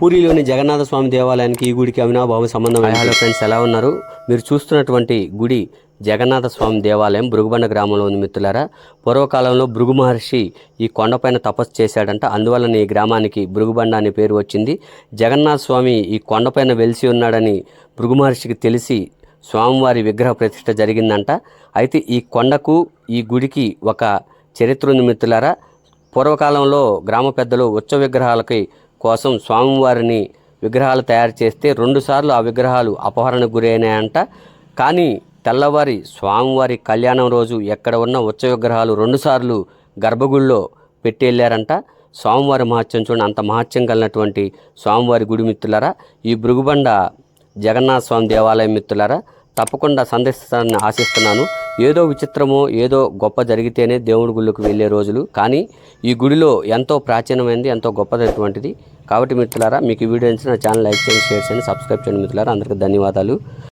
పూరిలోని జగన్నాథ స్వామి దేవాలయానికి ఈ గుడికి అవినాభావ సంబంధం? హలో ఫ్రెండ్స్ ఎలా ఉన్నారు? మీరు చూస్తున్నటువంటి గుడి జగన్నాథ స్వామి దేవాలయం భృగుబండ గ్రామంలో ఉంది మిత్రులారా. పూర్వకాలంలో భృగు మహర్షి ఈ కొండపైన తపస్సు చేశాడంట. అందువలన ఈ గ్రామానికి భృగుబండ అనే పేరు వచ్చింది. జగన్నాథ స్వామి ఈ కొండపైన వెలిసి ఉన్నాడని భృగు మహర్షికి తెలిసి స్వామివారి విగ్రహ ప్రతిష్ఠ జరిగిందంట. అయితే ఈ కొండకు ఈ గుడికి ఒక చరిత్ర ఉంది మిత్రులారా. పూర్వకాలంలో గ్రామ పెద్దలు ఉత్సవ విగ్రహాలకి కోసం స్వామివారిని విగ్రహాలు తయారు చేస్తే రెండుసార్లు ఆ విగ్రహాలు అపహరణకు గురైనాయంట. కానీ తెల్లవారి స్వామివారి కళ్యాణం రోజు ఎక్కడ ఉన్న ఉత్సవ విగ్రహాలు రెండుసార్లు గర్భగుడిలో పెట్టి వెళ్ళారంట స్వామివారి మహత్యం చూడండి అంత మహత్యం కలిగినటువంటి స్వామివారి గుడి మిత్రులరా. ఈ భృగుబండ జగన్నాథ స్వామి దేవాలయం మిత్రులరా తప్పకుండా సందర్శిస్తానని ఆశిస్తున్నాను. ఏదో విచిత్రమో ఏదో గొప్ప జరిగితేనే దేవుడి గుళ్ళకు వెళ్ళే రోజులు. కానీ ఈ గుడిలో ఎంతో ప్రాచీనమైనది ఎంతో గొప్పదైనటువంటిది. కాబట్టి మిత్రులారా మీకు ఈ వీడియో నచ్చిన ఛానల్ లైక్ చేయండి షేర్ చేయండి సబ్స్క్రైబ్ చేయండి మిత్రులారా. అందరికీ ధన్యవాదాలు.